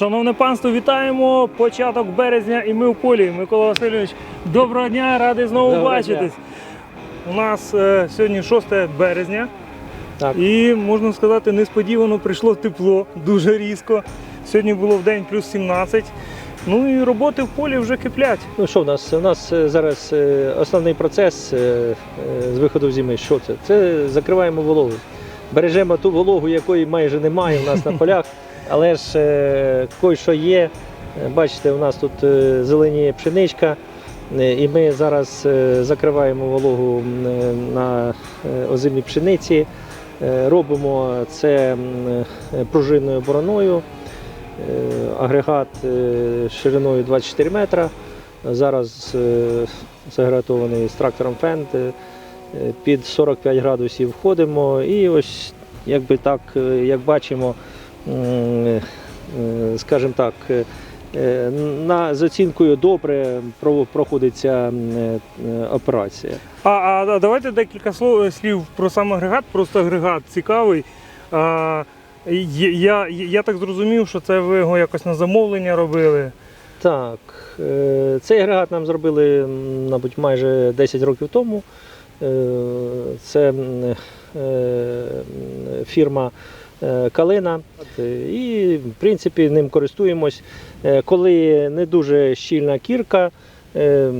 Шановне панство, вітаємо! Початок березня і ми в полі. Микола Васильович, доброго дня, радий знову Доброго бачитись. У нас е, сьогодні 6 березня, Так. і можна сказати, несподівано прийшло тепло, дуже різко. Сьогодні було в день плюс 17. Ну і роботи в полі вже киплять. Ну що в нас? У нас е, зараз е, основний процес е, з виходу в зими. Що це? Це закриваємо вологу. Бережемо ту вологу, якої майже немає у нас на полях, але ж е, кой-що є. Е, Бачите, у нас тут е, зеленіє пшеничка, і ми зараз закриваємо вологу на озимій пшениці. Робимо це пружинною бороною. Агрегат шириною 24 метра. Зараз загратований з трактором Фенд. Під 45 градусів входимо і ось якби так, як бачимо, скажімо так, е, е, на, з оцінкою добре про- проходиться е, операція. А, а, давайте декілька слів про сам агрегат. Просто агрегат цікавий. А, є- я, я так зрозумів, що це ви його якось на замовлення робили. Так, е, цей агрегат нам зробили, мабуть, майже 10 років тому. Е, Це е, фірма е, Калина. І, в принципі, ним користуємось. Е, Коли не дуже щільна кірка, е,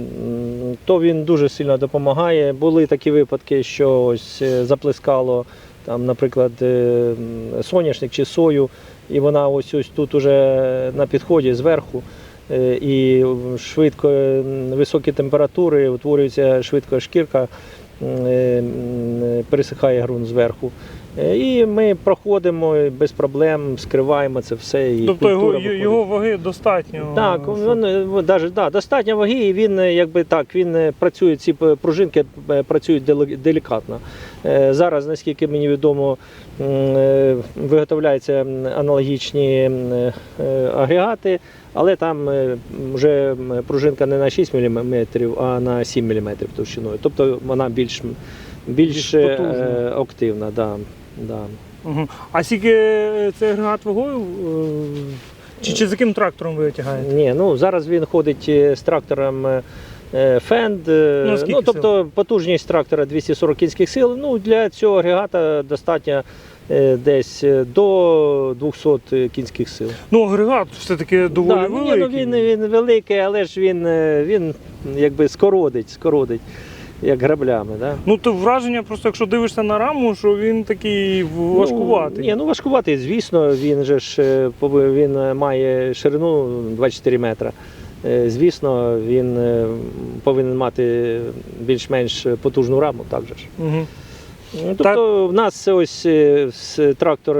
то він дуже сильно допомагає. Були такі випадки, що ось е, заплескало, там, наприклад, е, соняшник чи сою, і вона ось ось тут уже на підході зверху. Е, І швидко високі температури, утворюється швидко шкірка, е, пересихає ґрунт зверху. Е, І ми проходимо без проблем, скриваємо це все. І тобто його, виходить. його ваги достатньо. Так, він е, даже, да, достатньо ваги, і він е, якби так, він працює, ці пружинки працюють делікатно. Зараз, наскільки мені відомо, виготовляються аналогічні агрегати, але там вже пружинка не на 6 мм, а на 7 мм товщиною. Тобто вона більш, більш, Більш активна. Да, да. Мгм. А скільки цей агрегат вагою? е, Чи, чи з яким трактором ви витягаєте? Ні, ну зараз він ходить е, з трактором Фенд. е, Ну, Ну, тобто потужність трактора 240 кінських сил. Ну, для цього агрегата достатньо десь до 200 кінських сил. Ну, агрегат все-таки доволі Да, ну, ні, ну, він, він великий, але ж він, він якби скородить, скородить, як граблями. Да? Ну, то враження, просто якщо дивишся на раму, що він такий важкуватий. Ну, ні, ну важкуватий, звісно, він же ж е, він е, має ширину 24 метра. Е, Звісно, він повинен мати більш-менш потужну раму, так же ж. Ну, Тобто в нас ось трактор,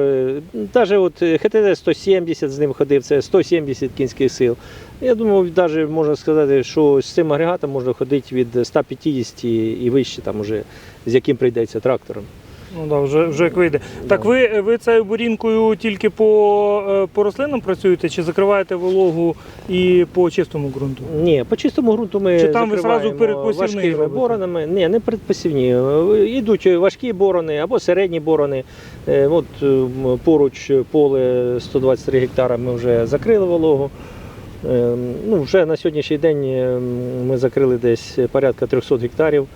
навіть от ХТД 170 з ним ходив, це 170 кінських сил. Я думаю, навіть можна сказати, що з цим агрегатом можна ходити від 150 і вище, там уже, з яким прийдеться трактором. Ну да, вже, вже як вийде. Так ви, ви цією бурінкою тільки по, е, по рослинам працюєте, чи закриваєте вологу і по чистому ґрунту? Ні, по чистому ґрунту ми Чи там ви закриваємо зразу передпосівний важкими робите? боронами. Ні, не передпосівні. Йдуть важкі борони або середні борони. От поруч поле 123 гектара ми вже закрили вологу. Е, Ну, вже на сьогоднішній день е, ми закрили десь порядка 300 гектарів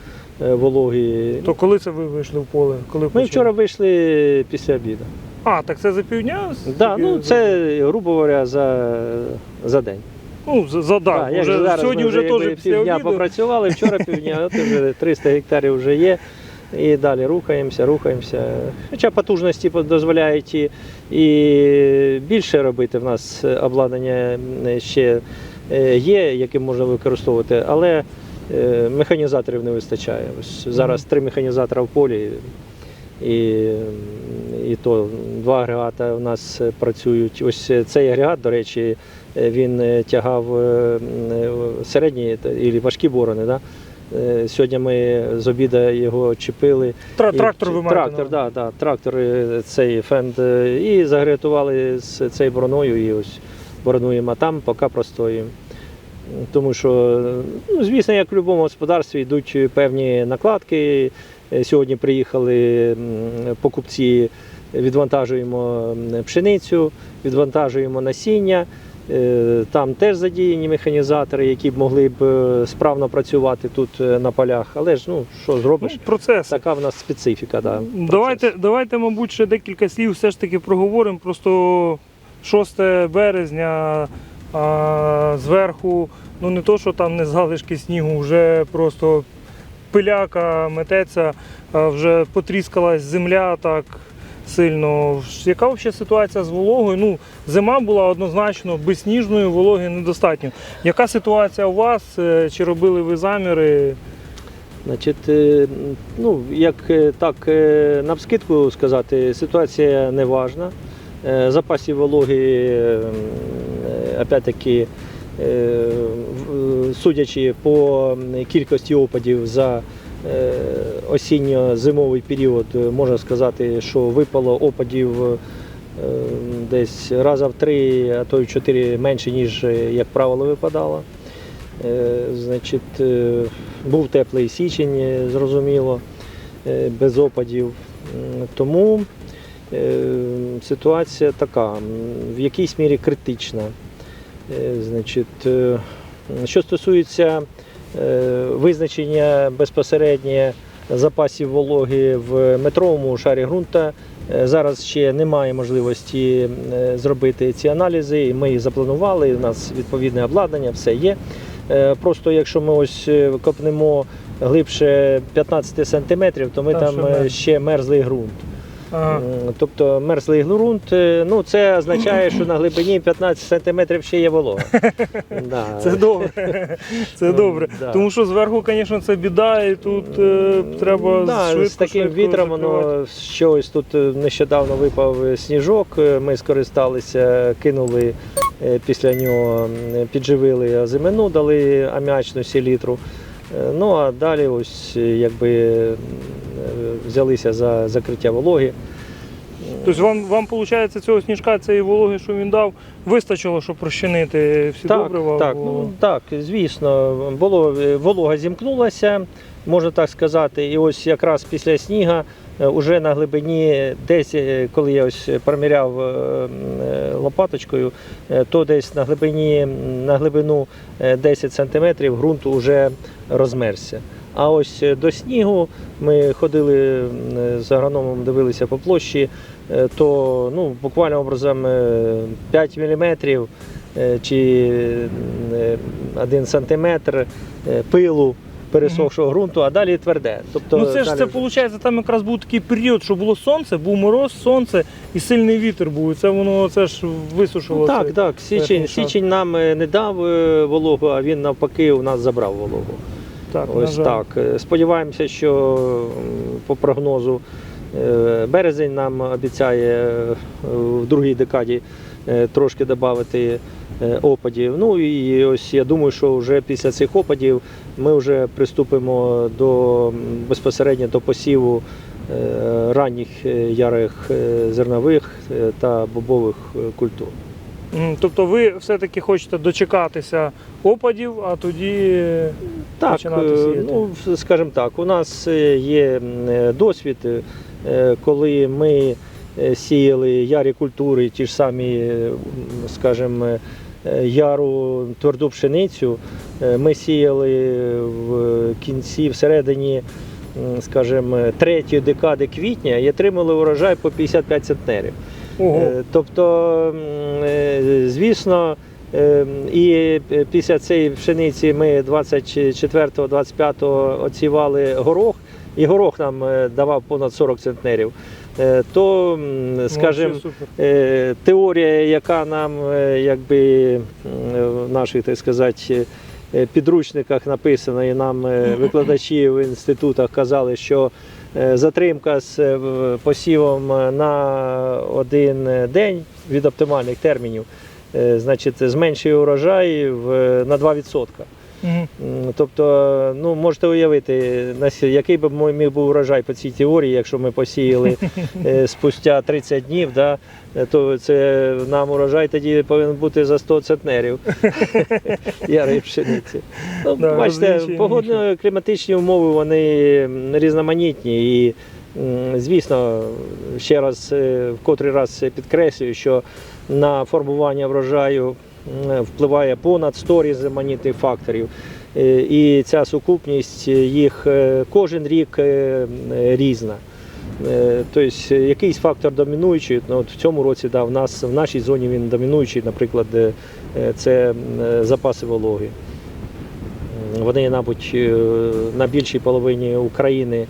е, вологи. То коли це ви вийшли в поле? Коли Ми вчора вийшли після обіду. А, так це за півдня? Да, ну, це, грубо говоря, за, за день. Ну, за, за Так, так. Вже, зараз сьогодні ми вже теж півдня обіду. попрацювали, вчора півдня, от вже 300 гектарів вже є. І далі рухаємося, рухаємося. Хоча потужності дозволяють і, і більше робити. В нас обладнання ще е, є, яким можна використовувати, але е, механізаторів не вистачає. Ось зараз три механізатора в полі. І, і то два агрегати у нас працюють. Ось цей агрегат, до речі, він е, тягав е, е, середні і важкі борони. Да? Е, Сьогодні ми з обіда його чіпили. Трактор ви маєте? Трактор, да, да, трактор е, цей фенд. І загрятували з цією бороною і ось боронуємо, а там поки простоюємо. Тому що, ну, звісно, як в будь-якому господарстві йдуть певні накладки. Е, Сьогодні приїхали покупці відвантажуємо пшеницю, відвантажуємо насіння. Е, Там теж задіяні механізатори, які б могли б е, справно працювати тут е, на полях. Але ж ну що зробиш? Ну, процес. Така в нас специфіка. Да, Давайте, давайте, мабуть, ще декілька слів все ж таки проговоримо. Просто 6 березня а, зверху, ну не то, що там не залишки снігу, вже просто пиляка мететься, вже потріскалась земля так сильно. Яка взагалі ситуація з вологою? Ну, зима була однозначно безсніжною, вологи недостатньо. Яка ситуація у вас? Е, Чи робили ви заміри? Значить, е, ну, як е, так навскидку сказати, ситуація неважна. Е, Запасів вологи, е, е, опять-таки, судячи по кількості опадів за осінньо-зимовий період, е, можна сказати, що випало опадів е, десь раза в три, а то й в чотири менше, ніж, е, як правило, випадало. Е, Значить, е, був теплий січень, е, зрозуміло, е, без опадів. Тому е, ситуація така, в якійсь мірі критична. Е, Значить, е, що стосується е, визначення безпосередньо запасів вологи в метровому шарі ґрунта, е, зараз ще немає можливості е, зробити ці аналізи. і Ми їх запланували. У нас відповідне обладнання, все є. Е, Просто якщо ми ось е, копнемо глибше 15 сантиметрів, то ми Та, там е, мерз. ще мерзлий ґрунт. Ага. Тобто мерзлий ґрунт, е, ну це означає, що на глибині 15 сантиметрів ще є волога. Да. Це добре. Це Ну, добре. да. Тому що зверху, звісно, це біда, і тут е, треба да, швидко, з таким швидко вітром воно щось тут е, нещодавно випав е, сніжок. Ми скористалися, кинули після нього, підживили озимину, дали аміачну селітру. Е, Ну а далі ось якби взялися за закриття вологи. Тобто вам, вам виходить, цього сніжка, цієї вологи, що він дав, вистачило, щоб розчинити всі Так, добрива? так, Бо- ну, так, звісно, було, е, волога зімкнулася, можна так сказати. І ось якраз після сніга, е, уже на глибині, десь, е, коли я ось проміряв лопаточкою, то десь на глибині, на глибину е, 10 сантиметрів ґрунт уже розмерзся. А ось е, до снігу ми ходили е, з агрономом, дивилися по площі, е, то ну, буквально образом е, 5 міліметрів е, чи 1 сантиметр е, пилу пересохшого ґрунту, а далі тверде. Тобто, Ну це ж далі це виходить, там якраз був такий період, що було сонце, був мороз, сонце і сильний вітер був. І це воно це ж висушило. Ну, так, це. так. Січень, січень нам не дав вологу, а він навпаки у нас забрав вологу. Так, Ось жаль. так. Е, Сподіваємося, що по прогнозу е, березень нам обіцяє е, в другій декаді трошки додати опадів. Ну і ось я думаю, що вже після цих опадів ми вже приступимо до безпосередньо до посіву ранніх ярих зернових та бобових культур. Тобто ви все-таки хочете дочекатися опадів, а тоді Так, починати е, сіяти? ну скажімо так, у нас е, є е, досвід, коли ми сіяли ярі культури, ті ж самі, скажімо, яру тверду пшеницю. Ми сіяли в кінці, всередині, скажімо, третьої декади квітня і отримали урожай по 55 центнерів. Е, Тобто, е, звісно, е, і після цієї пшениці ми 24-25 оцівали горох, і горох нам давав понад 40 центнерів. То, скажімо, теорія, яка нам якби в наших, так сказати, підручниках написана, і нам викладачі в інститутах казали, що затримка з е, посівом на один день від оптимальних термінів, е, значить, зменшує урожай на 2%. М, Тобто, ну можете уявити, який би міг був урожай по цій теорії, якщо ми посіяли е, спустя 30 днів, да, то це нам урожай тоді повинен бути за 100 центнерів. Ярої пшениці. Ну, Да, бачите, погодно-кліматичні умови вони різноманітні. І Звісно, ще раз е, в котрий раз підкреслюю, що на формування врожаю впливає понад 100 різноманітних факторів. Е, І ця сукупність їх е, кожен рік е, е, різна. Е, Тобто якийсь фактор домінуючий. Ну, от в цьому році да, в нас в нашій зоні він домінуючий, наприклад, е, е, це е, запаси вологи. Вони, мабуть, е, на більшій половині України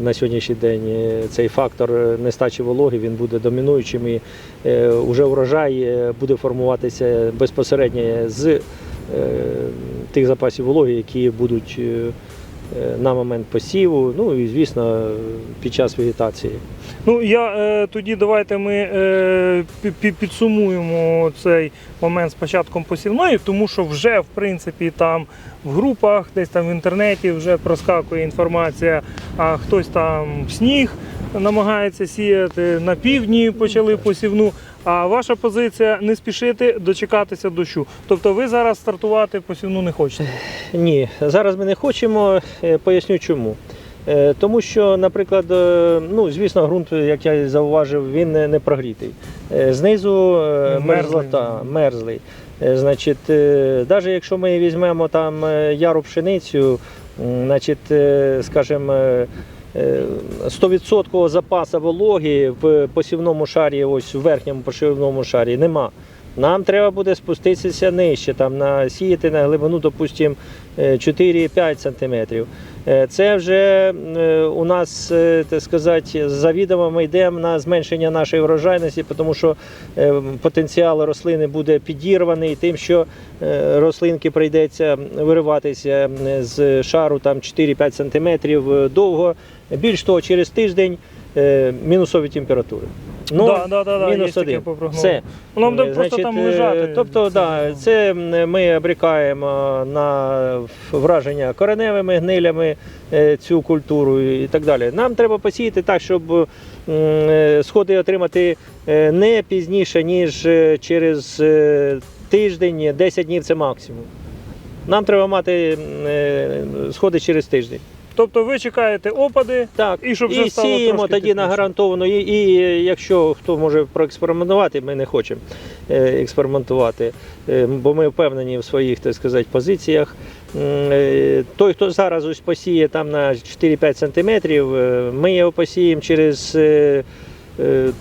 на сьогоднішній день е, цей фактор е, нестачі вологи він буде домінуючим і е, вже урожай е, буде формуватися безпосередньо з е, тих запасів вологи, які будуть е, е, на момент посіву, ну і звісно під час вегетації. Ну я е, тоді давайте ми е, пі- пі- підсумуємо цей момент з початком посівної, тому що вже в принципі там в групах, десь там в інтернеті вже проскакує інформація, а хтось там сніг намагається сіяти на півдні, почали посівну. А ваша позиція не спішити дочекатися дощу. Тобто ви зараз стартувати посівну не хочете. Ні, зараз ми не хочемо. Е, Поясню чому. Е, Тому що, наприклад, е, ну звісно, ґрунт, як я зауважив, він не не прогрітий. Е, Знизу Мерзлий. мерзлота, мерзлий. Значить, навіть якщо ми візьмемо там яру пшеницю, значить, скажімо, е, е, 100% запасу вологи в посівному шарі, ось в верхньому посівному шарі, нема. Нам треба буде спуститися нижче, там насіяти на глибину, допустимо, 4-5 сантиметрів. Е, Це вже е, у нас, е, так сказати, завідомо ми йдемо на зменшення нашої врожайності, тому що е, потенціал рослини буде підірваний тим, що е, рослинки прийдеться вириватися е, з шару там 4-5 сантиметрів е, довго. Більш того, через тиждень е, мінусові температури. Ну, да, да, да, да, є мінус таке один. по прогнозу. Все. Воно буде Е, просто там е, лежати. Тобто, Це, да, ну, це ми обрікаємо на враження кореневими гнилями е, цю культуру і так далі. Нам треба посіяти так, щоб м, е, сходи отримати е, не пізніше, ніж е, через е, тиждень, 10 днів це максимум. Нам треба мати м, е, сходи через тиждень. Тобто ви чекаєте опади, Так, І щоб вже і стало сіємо трошки тоді на гарантовано. І, і якщо хто може проекспериментувати, ми не хочемо е, експериментувати, е, бо ми впевнені в своїх так сказати, позиціях. Е, Той, хто зараз ось посіє там на 4-5 сантиметрів, ми його посіємо через.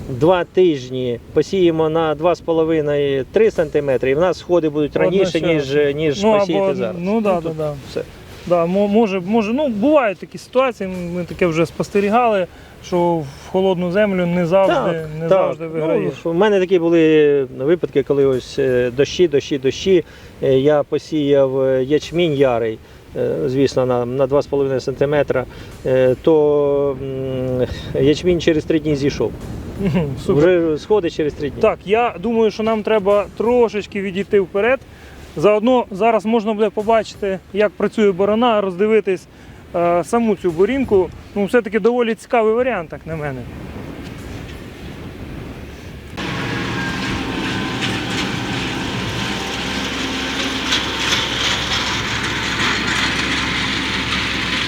Два тижні посіємо на 2,5-3 см, і в нас сходи будуть раніше, ніж, ніж ну посіяти або зараз. ну да, да, тут да. все. Да, може, може, ну бувають такі ситуації. Ми таке вже спостерігали, що в холодну землю не завжди, не завжди виграєш. Ну, у мене такі були випадки, коли ось е, дощі, дощі, дощі. Е, Я посіяв е, ячмінь ярий, звісно, на, на 2,5 см, то ячмінь через три дні зійшов. Супер. Вже сходи через три дні. Так, я думаю, що нам треба трошечки відійти вперед. Заодно зараз можна буде побачити, як працює борона, роздивитись е, саму цю борінку. Ну, все-таки доволі цікавий варіант, як на мене.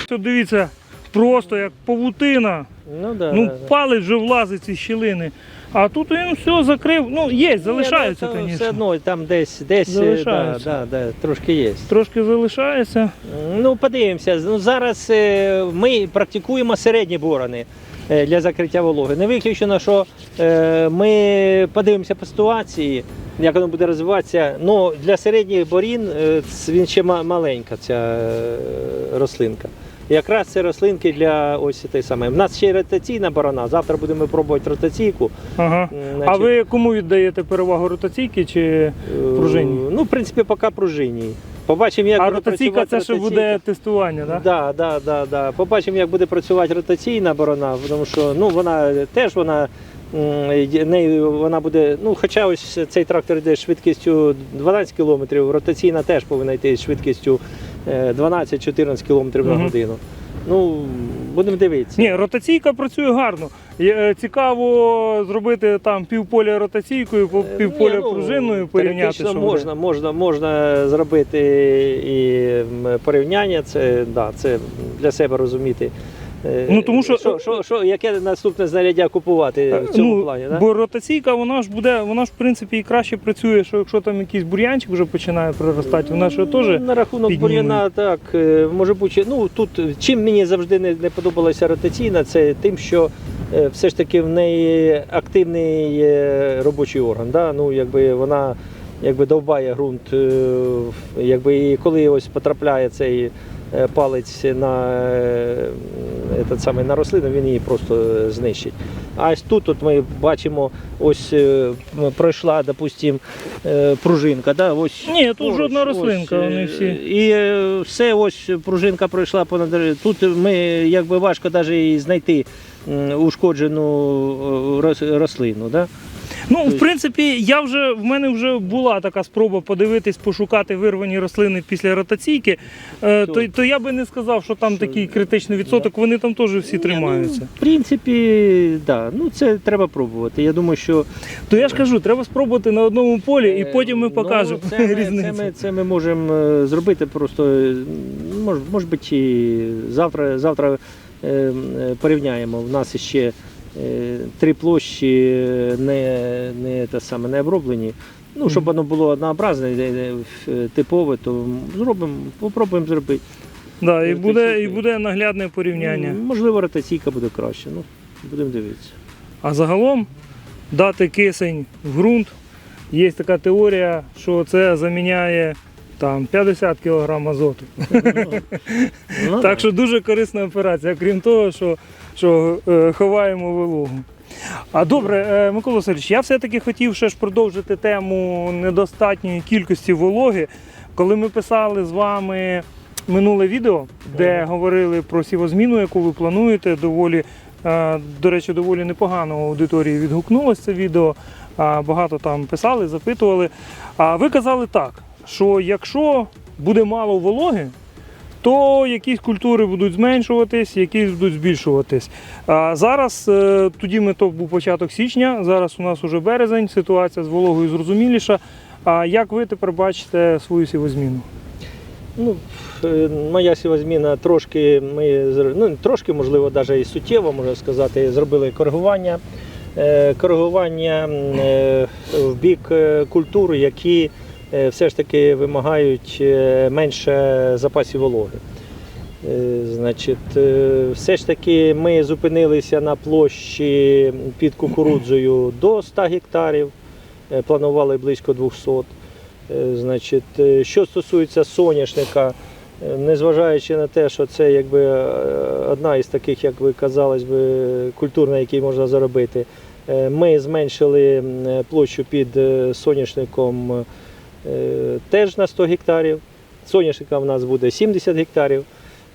Тут дивіться, просто як павутина. Ну, да, Ну, да, да. палець вже влазить ці щілини. А тут він все закрив. Ну, є, залишаються, ну, то звісно. Все одно там десь, десь е, да, Залишаються. да, да, трошки є. Трошки залишається. Ну, подивимося. Ну, зараз е, ми практикуємо середні борони е, для закриття вологи. Не виключено, що е, ми подивимося по ситуації, як воно буде розвиватися. Ну, для середніх борін е, ц- він ще ма- маленька, ця е, рослинка. Якраз це рослинки для ось tej самої. У нас ще й ротаційна борона. Завтра будемо пробувати ротаційку. Ага. М, А ви кому віддаєте перевагу ротаційки чи. е, пружинній? Ну, в принципі, поки пружинній. Побачимо, як а буде ротаційка працювати це ще ротаційка. буде тестування, так? Да, да, да, да. Побачимо, як буде працювати ротаційна борона, тому що ну, вона теж вона. нею вона буде, ну хоча ось цей трактор йде швидкістю 12 км, ротаційна теж повинна йти з швидкістю 12-14 км на годину. Ну, будемо дивитися. Ні, ротаційка працює гарно. Є, е, Цікаво зробити там півполя ротаційкою, по- Е, півполя ні, ну, пружиною порівняти. теоретично що можна, можна, можна зробити і м, порівняння, це, да, це для себе розуміти. Е, Ну, тому що- що, що, що, яке наступне знаряддя купувати в цьому ну, плані? Да? Бо ротаційка, вона ж буде, вона ж в принципі і краще працює, що якщо там якийсь бур'янчик вже починає проростати, вона ж теж. Ну, на рахунок підніме. бур'яна, так е, може бути. Ну тут е, чим мені завжди не, не подобалася ротаційна, це тим, що е, все ж таки в неї активний е, робочий орган. Да? Ну, якби вона якби довбає ґрунт, е, якби і коли ось потрапляє цей е, палець на, е, этот самий, на рослину, він її просто е, знищить. А ось тут от ми бачимо, ось е, пройшла, допустим, е, пружинка. Да? Ось Ні, тут поруч, жодна рослинка, ось, е, вони всі. І е, все, ось пружинка пройшла понад. Тут ми якби важко навіть знайти ушкоджену е, рослину. Да? Ну, в принципі, я вже в мене вже була така спроба подивитись, пошукати вирвані рослини після ротаційки. Е, То- то, я би не сказав, що там такий критичний відсоток, вони там теж всі тримаються. Ну, в принципі, да. ну це треба пробувати. Я думаю, що То я ж кажу, треба спробувати на одному полі, і е, потім ми ну, покажемо це, ми, це, різницю. ми, це ми можемо е, зробити просто, е, мож, може бути, і завтра, завтра е, е, порівняємо. У нас ще е, три площі е, не, не, те саме, не оброблені. Ну, щоб воно було однообразне, е, е, е, типове, то зробимо, попробуємо зробити. Да, і, буде, і буде наглядне порівняння. Можливо, ротаційка буде краще. Ну, будемо дивитися. А загалом дати кисень в ґрунт. Є така теорія, що це заміняє там 50 кг азоту. Ну, Так що дуже корисна операція, крім того, що, що е, ховаємо вологу. А добре, е, Микола Васильович, я все-таки хотів ще ж продовжити тему недостатньої кількості вологи. Коли ми писали з вами минуле відео, де говорили про сівозміну, яку ви плануєте, доволі, е, до речі, доволі непогано аудиторії відгукнулося це відео. Багато там писали, запитували. А ви казали так, що якщо буде мало вологи, то якісь культури будуть зменшуватись, якісь будуть збільшуватись. А зараз, е, тоді ми то був початок січня, зараз у нас уже березень, ситуація з вологою зрозуміліша. А як ви тепер бачите свою сівозміну? Ну, е, моя сівозміна трошки ми ну, трошки, можливо, навіть і суттєво, можна сказати, зробили коригування. Е, Коригування в бік культур, які все ж таки вимагають е, менше запасів вологи. Е, Значить, е, все ж таки ми зупинилися на площі під кукурудзою до 100 гектарів, е, планували близько 200. Е, Значить, е, що стосується соняшника, е, незважаючи на те, що це якби е, одна із таких, як ви казалось би, культур, на якій можна заробити, е, ми зменшили е, площу під е, соняшником е, теж на 100 гектарів. Соняшника в нас буде 70 гектарів.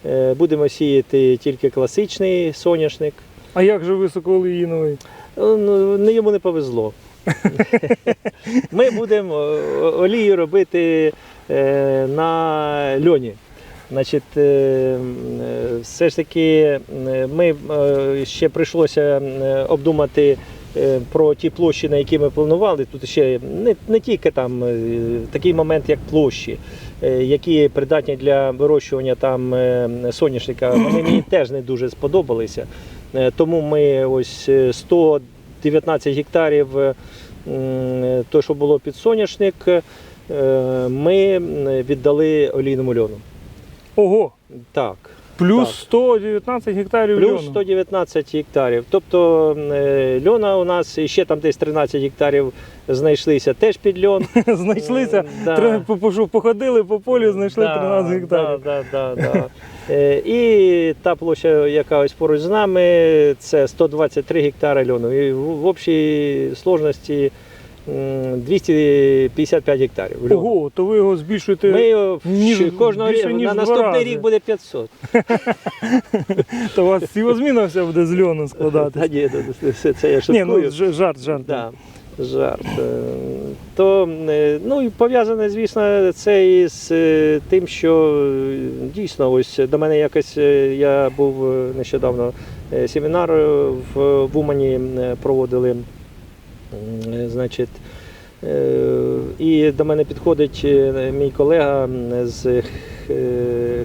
Е, Будемо сіяти тільки класичний соняшник. А як же високоолеїновий? Ну, йому не повезло. Ми будемо е, олію робити е, на льоні. Значить, е, е, все ж таки е, ми е, ще прийшлося е, обдумати е, про ті площі, на які ми планували. Тут ще не, не тільки там е, такий момент, як площі, е, які придатні для вирощування там е, соняшника. Вони мені теж не дуже сподобалися. Е, Тому ми ось е, 119 гектарів, е, то, що було під соняшник, е, ми віддали олійному льону. Ого! Так. Плюс Так. 119 гектарів Плюс льону. 119 гектарів. Тобто е, льона у нас ще там десь 13 гектарів знайшлися теж під льон. Знайшлися, да. походили по полю, знайшли Да, 13 гектарів. Да, да, да, да. Е, І та площа, яка ось поруч з нами, це 123 гектари льону. І в, общій сложності 255 гектарів. Ого, то ви його збільшуєте. Ми його ніж- кожного більше, ніж на наступний рази. рік буде 500. То у вас сівозміна вся буде з льону Та складати. ні, це- це, я Ні, ну жарт, жарт. Да, жарт. Е, То е, ну і пов'язане, звісно, це із е, тим, що дійсно ось до мене якось я був нещодавно семінар в, Умані проводили. Е, Значить, е, і до мене підходить е, мій колега з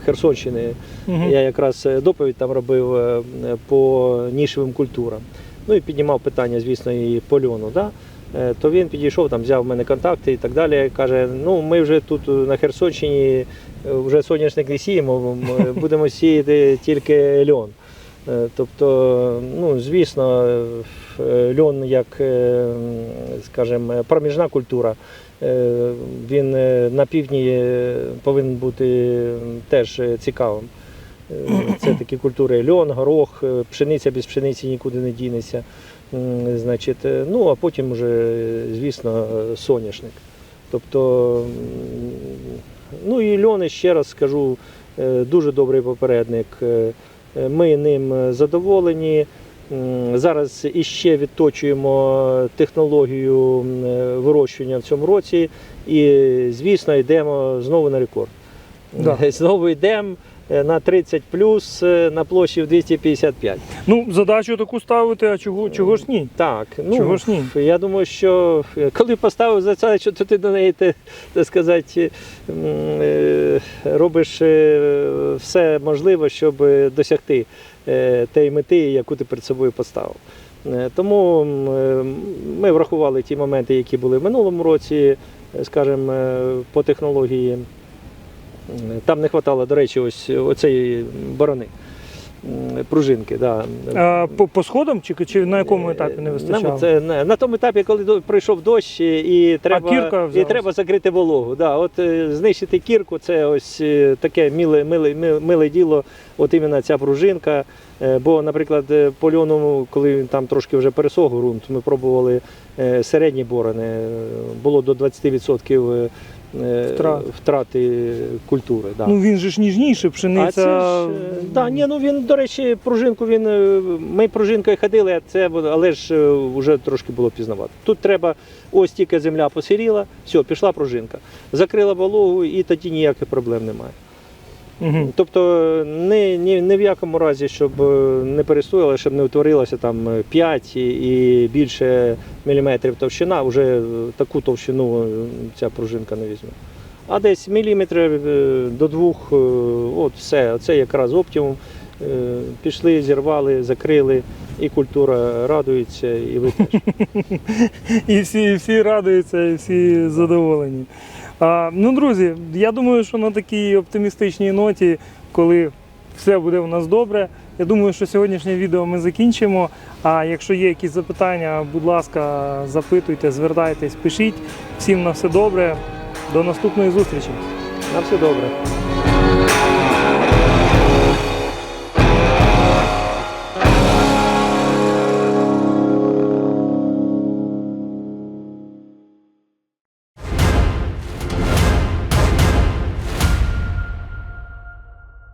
Херсонщини. Мгм. Я якраз доповідь там робив по нішевим культурам. Ну і піднімав питання, звісно, і по льону. Да? То він підійшов, там взяв в мене контакти і так далі. Каже: ну ми вже тут на Херсонщині вже соняшник не сіємо, будемо сіяти тільки льон. Тобто, ну, звісно, льон як, е, скажімо, проміжна культура, е, він е, на півдні повинен бути теж цікавим. Це такі культури льон, горох, пшениця без пшениці нікуди не дінеться. Значить, ну а потім вже, звісно, соняшник. Тобто, ну і льон, ще раз скажу, дуже добрий попередник. Ми ним задоволені. Зараз іще відточуємо технологію е, вирощування в цьому році, і, звісно, йдемо знову на рекорд. Да. Знову йдемо е, на 30 плюс е, на площі в 255. Ну, задачу таку ставити, а чого, чого ж ні? Так, ну Чого ж ні? я думаю, що е, коли поставив за це, то ти до неї так сказати, е, робиш е, все можливе, щоб досягти е, тієї мети, яку ти перед собою поставив. Е, Тому е, ми врахували ті моменти, які були в минулому році, е, скажімо, е, по технології. Там не вистачало, до речі, ось оцеї борони, пружинки. Да. А, по, по сходам чи, чи на якому етапі не Е, вистачало? нам це на, на тому етапі, коли до- пройшов дощ і треба, кірка і треба закрити вологу. Да, от е, знищити кірку це ось е, таке миле, миле, миле, діло, от іменно ця пружинка. Е, Бо, наприклад, по льону, коли він там трошки вже пересох ґрунт, ми пробували середні борони, було до 20% е, е, Втрат. втрати культури. Да. Ну він же ж ніжніше, А пшениця. це ж, е, да, ні, ну він, до речі, пружинку він. е, Ми пружинкою ходили, а це але ж е, вже трошки було пізнавати. Тут треба, ось тільки земля посиріла, все, пішла пружинка. Закрила вологу і тоді ніяких проблем немає. Мгм. Тобто ні, ні, ні в якому разі, щоб е, не перестояла, щоб не утворилося там е, 5 і, і більше міліметрів товщина, вже е, таку товщину е, ця пружинка не візьме. А десь міліметрів е, до двох, е, от все, це якраз оптимум. Е, Пішли, зірвали, закрили, і культура радується, і ви теж. І всі, і всі радуються, і всі задоволені. Ну, друзі, я думаю, що на такій оптимістичній ноті, коли все буде у нас добре, я думаю, що сьогоднішнє відео ми закінчимо. А якщо є якісь запитання, будь ласка, запитуйте, звертайтесь, пишіть. Всім на все добре. До наступної зустрічі. На все добре.